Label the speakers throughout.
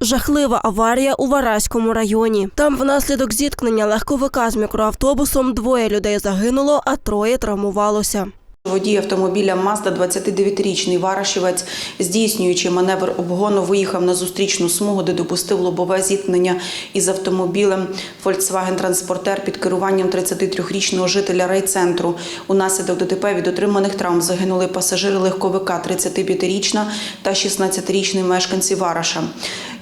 Speaker 1: Жахлива аварія у Вараському районі. Там внаслідок зіткнення легковика з мікроавтобусом двоє людей загинуло, а троє травмувалося.
Speaker 2: Водій автомобіля Мазда, 29-річний Варашівець, здійснюючи маневр обгону, виїхав на зустрічну смугу, де допустив лобове зіткнення із автомобілем Volkswagen Транспортер під керуванням 33-річного жителя райцентру. Унаслідок ДТП від отриманих травм загинули пасажири легковика 35-річна та 16-річний мешканці Вараша.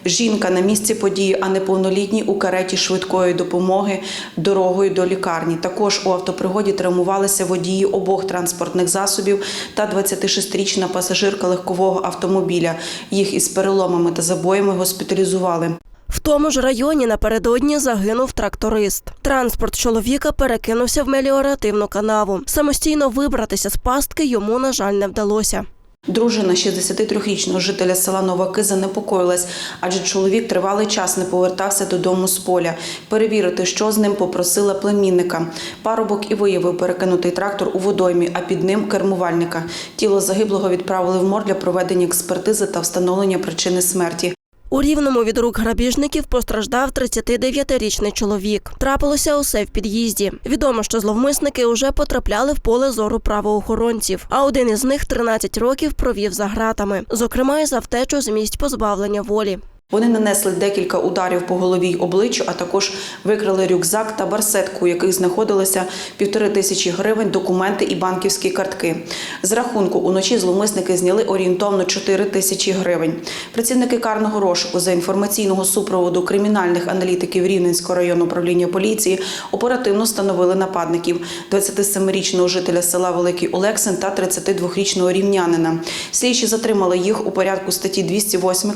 Speaker 2: Жінка на місці події, а неповнолітній у кареті швидкої допомоги дорогою до лікарні. Також у автопригоді травмувалися водії обох транспортних засобів та 26-річна пасажирка легкового автомобіля. Їх із переломами та забоями госпіталізували.
Speaker 1: В тому ж районі напередодні загинув тракторист. Транспорт чоловіка перекинувся в меліоративну канаву. Самостійно вибратися з пастки йому, на жаль, не вдалося.
Speaker 2: Дружина 63-річного жителя села Новаки занепокоїлась, адже чоловік тривалий час не повертався додому з поля. Перевірити, що з ним попросила племінника. Парубок і виявив перекинутий трактор у водоймі, а під ним кермувальника. Тіло загиблого відправили в мор для проведення експертизи та встановлення причини смерті.
Speaker 1: У рівному від рук грабіжників постраждав 39-річний чоловік. Трапилося усе в під'їзді. Відомо, що зловмисники вже потрапляли в поле зору правоохоронців. А один із них 13 років провів за гратами, зокрема й за втечу з місць позбавлення волі.
Speaker 2: Вони нанесли декілька ударів по голові й обличчю, а також викрали рюкзак та барсетку, у яких знаходилося півтори тисячі гривень, документи і банківські картки. З рахунку уночі зловмисники зняли орієнтовно 4 тисячі гривень. Працівники карного розшуку за інформаційного супроводу кримінальних аналітиків Рівненського районного управління поліції оперативно встановили нападників 27-річного жителя села Великий Олексин та 32-річного рівнянина. Слідчі затримали їх у порядку статті 208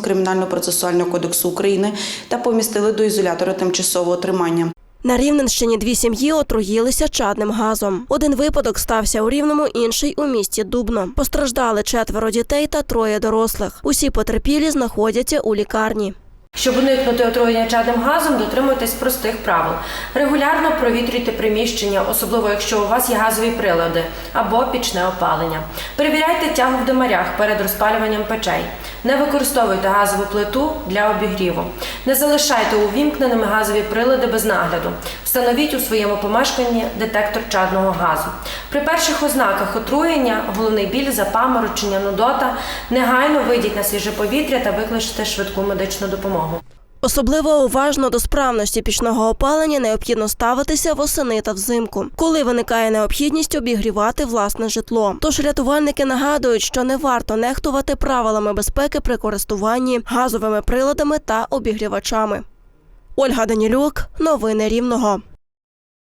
Speaker 2: Кримінально-процесуального кодексу України та помістили до ізолятора тимчасового тримання.
Speaker 1: На Рівненщині дві сім'ї отруїлися чадним газом. Один випадок стався у Рівному, інший у місті Дубно. Постраждали четверо дітей та троє дорослих. Усі потерпілі знаходяться у лікарні.
Speaker 3: Щоб уникнути отруєння чадним газом, дотримуйтесь простих правил. Регулярно провітрюйте приміщення, особливо якщо у вас є газові прилади або пічне опалення. Перевіряйте тягу в димарях перед розпалюванням печей. Не використовуйте газову плиту для обігріву. Не залишайте увімкненими газові прилади без нагляду. Встановіть у своєму помешканні детектор чадного газу. При перших ознаках отруєння, головний біль, запаморочення, нудота, негайно вийдіть на свіже повітря та викличте швидку медичну допомогу.
Speaker 1: Особливо уважно до справності пічного опалення необхідно ставитися восени та взимку, коли виникає необхідність обігрівати власне житло. Тож рятувальники нагадують, що не варто нехтувати правилами безпеки при користуванні газовими приладами та обігрівачами. Ольга Данілюк, новини Рівного.